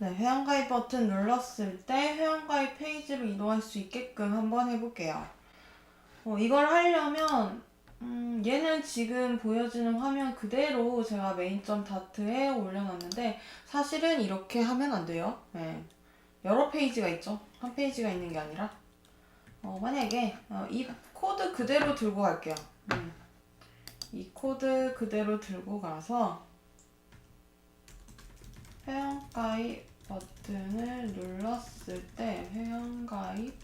네, 회원가입 버튼 눌렀을 때 회원가입 페이지로 이동할 수 있게끔 한번 해볼게요. 어, 이걸 하려면 음, 얘는 지금 보여지는 화면 그대로 제가 메인.점 다트에 올려놨는데 사실은 이렇게 하면 안 돼요. 네. 여러 페이지가 있죠. 한 페이지가 있는 게 아니라 어, 만약에 어, 이 코드 그대로 들고 갈게요. 음. 이 코드 그대로 들고 가서 회원가입 버튼을 눌렀을 때 회원가입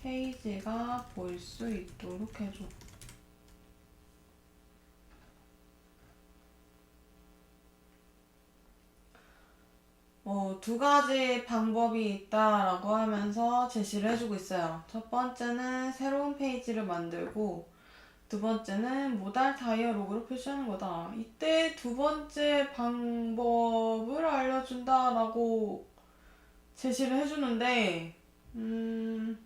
페이지가 보일 수 있도록 해줘. 뭐, 두 가지 방법이 있다라고 하면서 제시를 해주고 있어요. 첫 번째는 새로운 페이지를 만들고, 두 번째는 모달 다이어로그로 표시하는 거다. 이때 두 번째 방법을 알려준다라고 제시를 해주는데, 음,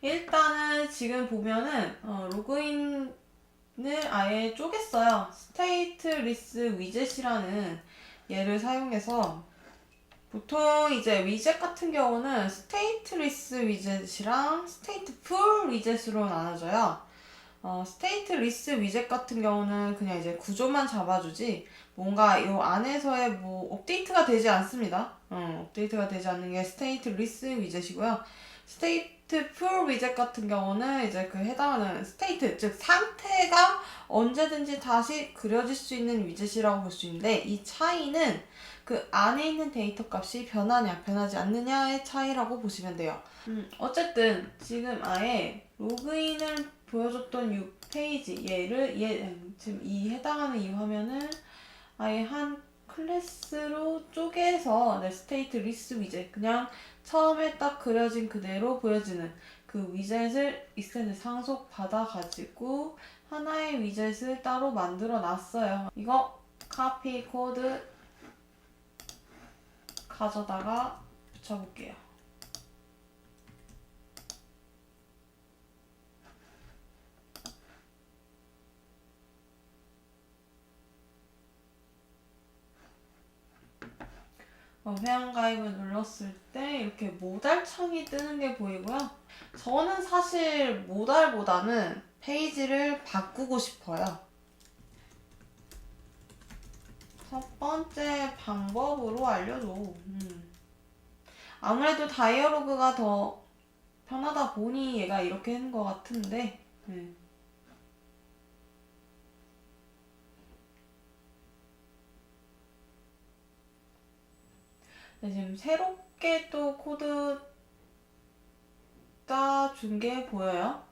일단은 지금 보면은, 어, 로그인을 아예 쪼갰어요. 스테이트 리스 위젯이라는 얘를 사용해서 보통 이제 위젯 같은 경우는 스테이트리스 위젯이랑 스테이트 풀 위젯으로 나눠져요. 어, 스테이트 리스 위젯 같은 경우는 그냥 이제 구조만 잡아주지 뭔가 이 안에서의 뭐 업데이트가 되지 않습니다. 어, 업데이트가 되지 않는 게 스테이트 리스 위젯이고요. 스테이트 풀 위젯 같은 경우는 이제 그 해당하는 스테이트 즉 상태가 언제든지 다시 그려질 수 있는 위젯이라고 볼 수 있는데 이 차이는 그 안에 있는 데이터 값이 변하냐 변하지 않느냐의 차이라고 보시면 돼요. 음, 어쨌든 지금 아예 로그인을 보여줬던 이 페이지 얘를 얘 음, 지금 이 해당하는 이 화면은 아예 한 클래스로 쪼개서 네, 스테이트 리스 위젯 그냥 처음에 딱 그려진 그대로 보여지는 그 위젯을 익스텐드 상속 받아 가지고 하나의 위젯을 따로 만들어 놨어요. 이거 카피 코드 가져다가 붙여볼게요. 어, 회원가입을 눌렀을 때 이렇게 모달 창이 뜨는 게 보이고요. 저는 사실 모달보다는 페이지를 바꾸고 싶어요. 첫 번째 방법으로 알려줘. 음. 아무래도 다이어로그가 더 편하다 보니 얘가 이렇게 하는 것 같은데. 네. 네, 지금 새롭게 또 코드 따준 게 보여요.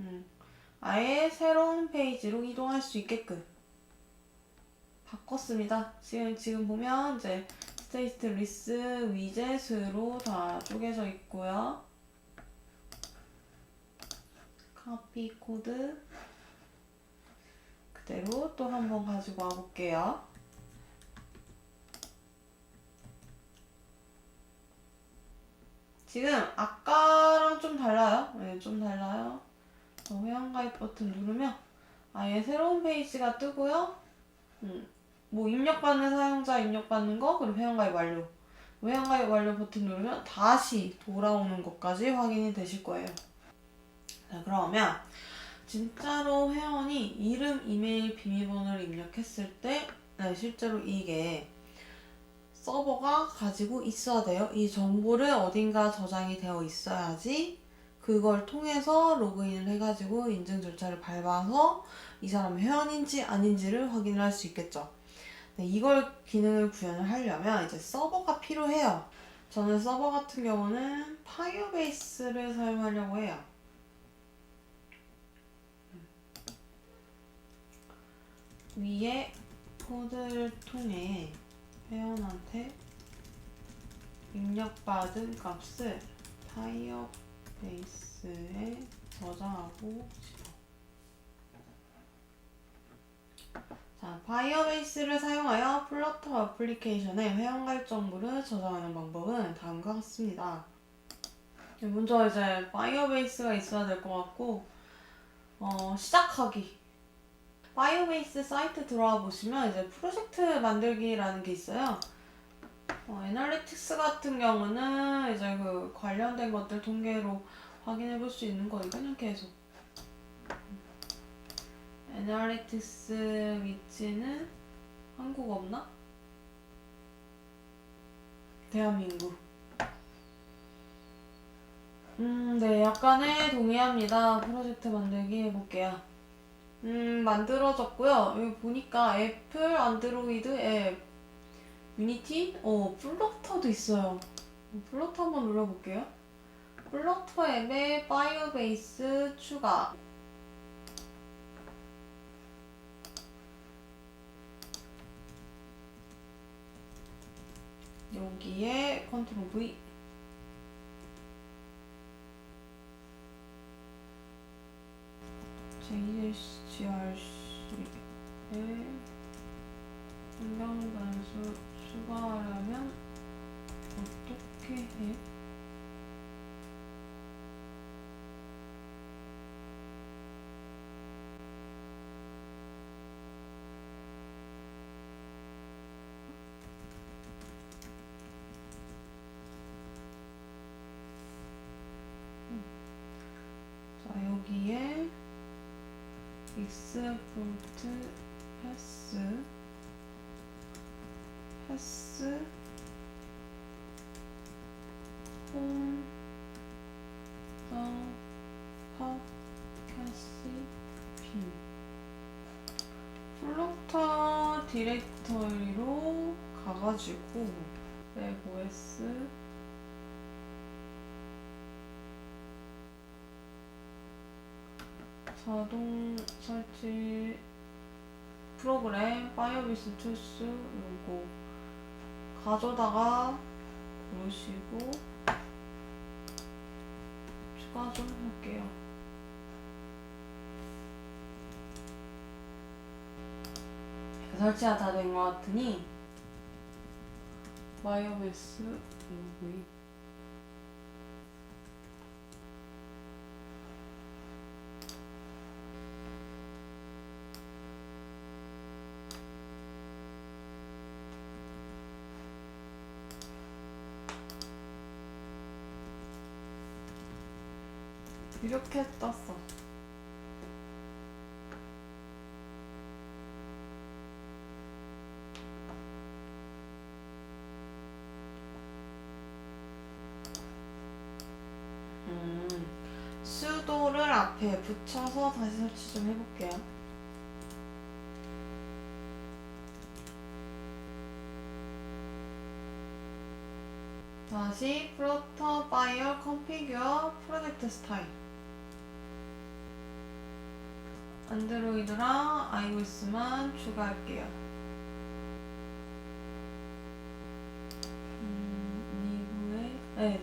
음. 아예 새로운 페이지로 이동할 수 있게끔 바꿨습니다. 지금 지금 보면 이제 스테이트 리스 위젯으로 다 쪼개져 있고요. 카피 코드 그대로 또 한번 가지고 와볼게요. 지금 아까랑 좀 달라요. 네, 좀 달라요. 어, 회원가입 버튼 누르면 아예 새로운 페이지가 뜨고요. 음, 뭐 입력받는 사용자 입력받는 거 그리고 회원가입 완료. 회원가입 완료 버튼 누르면 다시 돌아오는 것까지 확인이 되실 거예요. 자 그러면 진짜로 회원이 이름, 이메일, 비밀번호를 입력했을 때 네, 실제로 이게 서버가 가지고 있어야 돼요. 이 정보를 어딘가 저장이 되어 있어야지 그걸 통해서 로그인을 해가지고 인증 절차를 밟아서 이 사람이 회원인지 아닌지를 확인을 할 수 있겠죠. 네, 이걸 기능을 구현을 하려면 이제 서버가 필요해요. 저는 서버 같은 경우는 파이어베이스를 사용하려고 해요. 위에 코드를 통해 회원한테 입력받은 값을 파이어베이스에 저장하고 자, 파이어베이스를 사용하여 플러터 어플리케이션에 회원가입 정보를 저장하는 방법은 다음과 같습니다. 먼저 이제 파이어베이스가 있어야 될 것 같고, 어, 시작하기. 파이어베이스 사이트 들어와 보시면 이제 프로젝트 만들기라는 게 있어요. 어, 애널리틱스 같은 경우는 이제 그 관련된 것들 통계로 확인해 볼 수 있는 거니까 그냥 계속. 애널리틱스 위치는 한국 없나? 대한민국. 음, 네, 약간의 동의합니다. 프로젝트 만들기 해볼게요. 음, 만들어졌고요. 여기 보니까 애플, 안드로이드 앱, 유니티, 어, 플러터도 있어요. 어, 플러터 한번 눌러볼게요. 플러터 앱에 파이어베이스 추가. 여기에 컨트롤 V. JSGRC에 환경 단수 추가하려면 어떻게 해? 자 여기에 익스포트 패스. 패스. 홈 더, 팟캐스트 플로터 디렉터리로 가가지고 맥OS 자동 설치 프로그램 파이어비스 툴스 요거 가져다가 부르시고 추가 좀 할게요. 설치가 다 된 것 같으니 파이어베이스 요거이 이렇게 떴어. 음, 수도를 앞에 붙여서 다시 설치 좀 해볼게요. 다시 플러터 파이어 컨피규어 프로젝트 스타일 안드로이드랑 iOS만 추가할게요. 음, 리뷰에 네.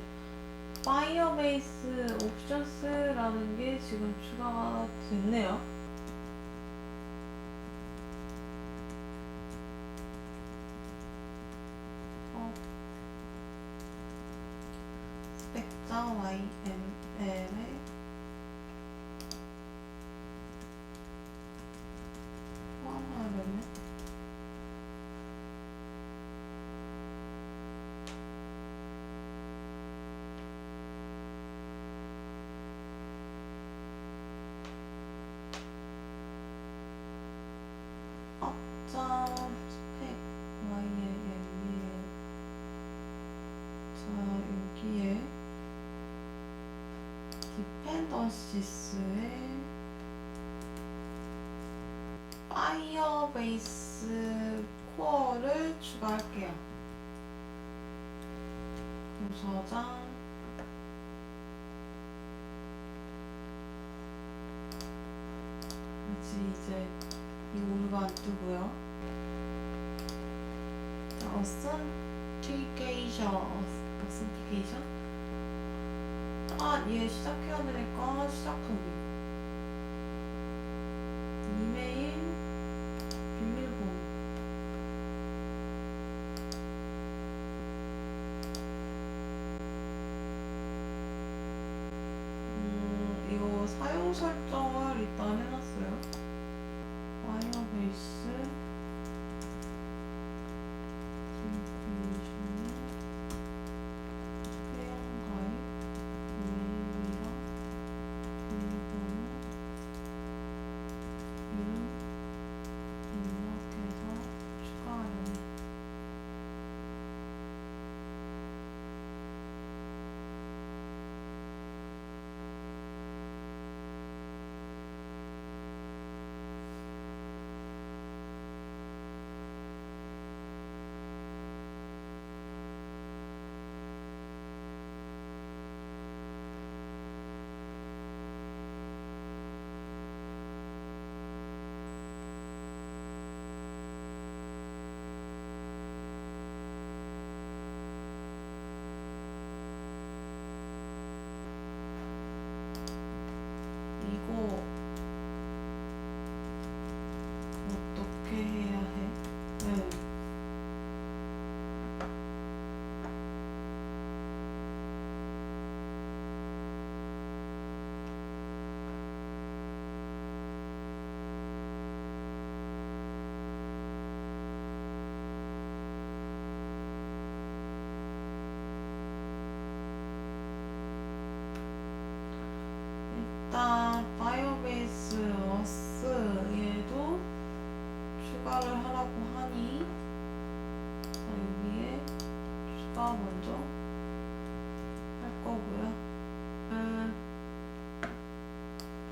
파이어베이스 옵션스라는 게 지금 추가가 됐네요. 업자 스펙 YML 자 여기에 디펜던시스에 파이어베이스 코어를 추가할게요. 저장 이제 이제 이 오류가 안 뜨고요. 자, authentication, authentication. 아, 얘 시작해야 되니까 시작하기.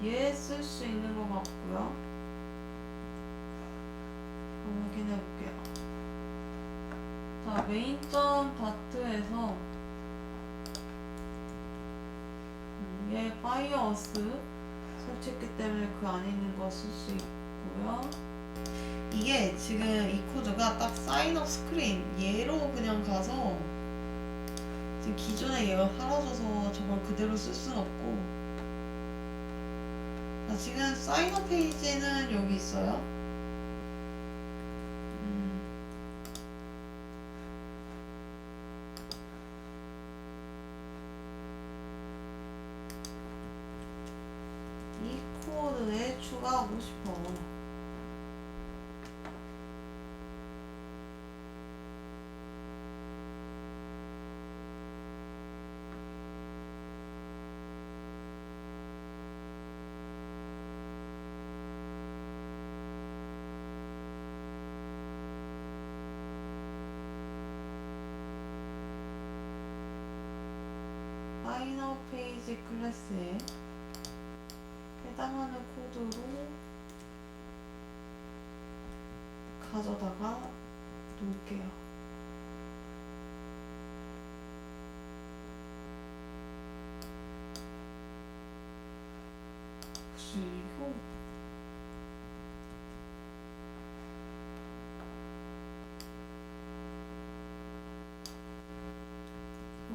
얘 쓸 수 있는 것 같고요. 확인해 볼게요. 자, 메인점 다트에서 음, 얘 파이어어스 설치했기 때문에 그 안에 있는 거 쓸 수 있고요. 이게 지금 이 코드가 딱 사인업 스크린 얘로 그냥 가서 지금 기존에 얘가 사라져서 저걸 그대로 쓸 수는 없고 자, 아, 지금 사인업 페이지는 여기 있어요. 음. 이 코드에 추가 50 파이널 페이지 클래스에 해당하는 코드로 가져다가 놓을게요. 그리고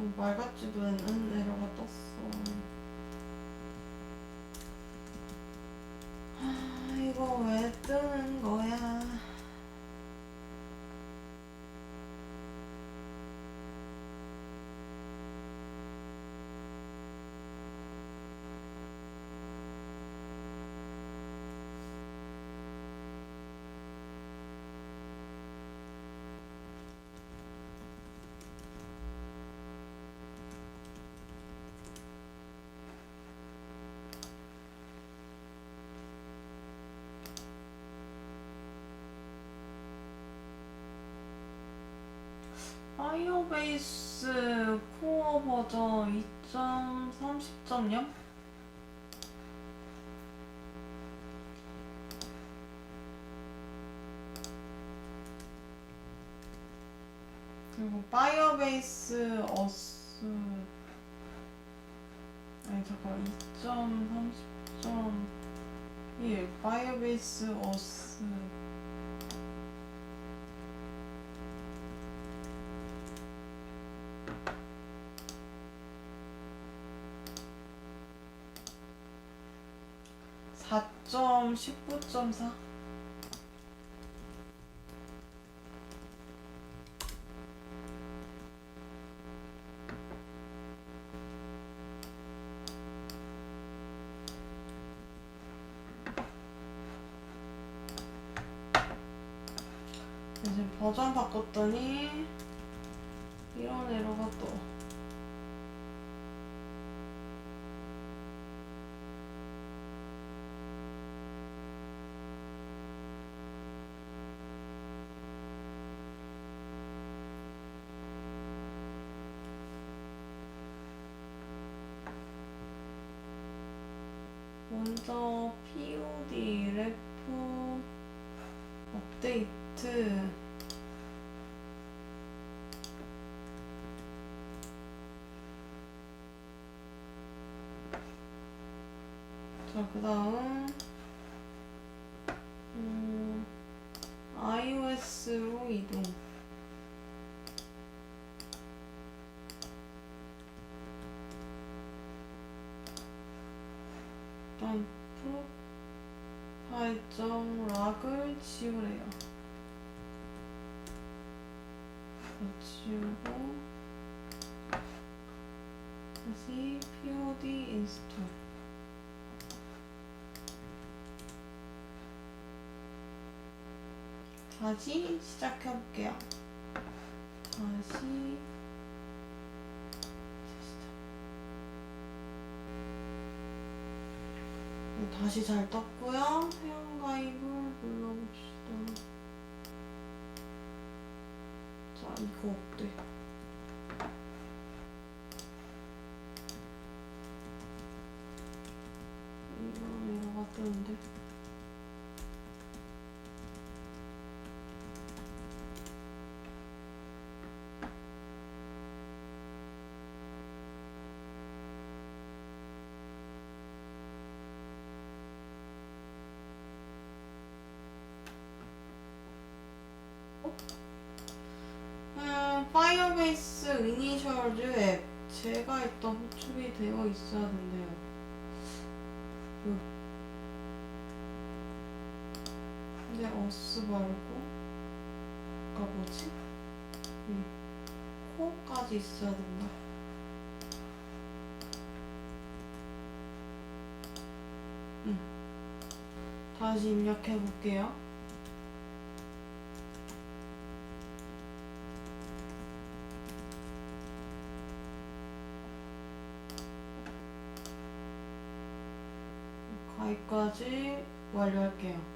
어, 말 같지도 않은 에러가 떴어. 아, 이거 왜 뜨는 거야? 파이어베이스 코어 버전 2.30.0? 그리고 파이어베이스 어스 아니 잠깐 2.30.1 파이어베이스 어스 사점 십구 점 사. 이제 버전 바꿨더니 이런 에러가 또 자, 그 다음. 음, iOS로 이동. 일단 프로파일 점 락을 지우래요. 다 지우고 다시 pod 인스톨 다시 시작해 볼게요. 다시 다시 잘 떴고요. 회원가입을 눌러봅시다. 자, 이거 어때? 이거 이거 같던데. 어베이스 이니셜즈 앱 제가 있던 호출이 되어 있어야 된대요. 요. 근데 어스 말고 아까 뭐지? 이 코까지 있어야 된다. 응. 다시 입력해 볼게요. 완료할게요.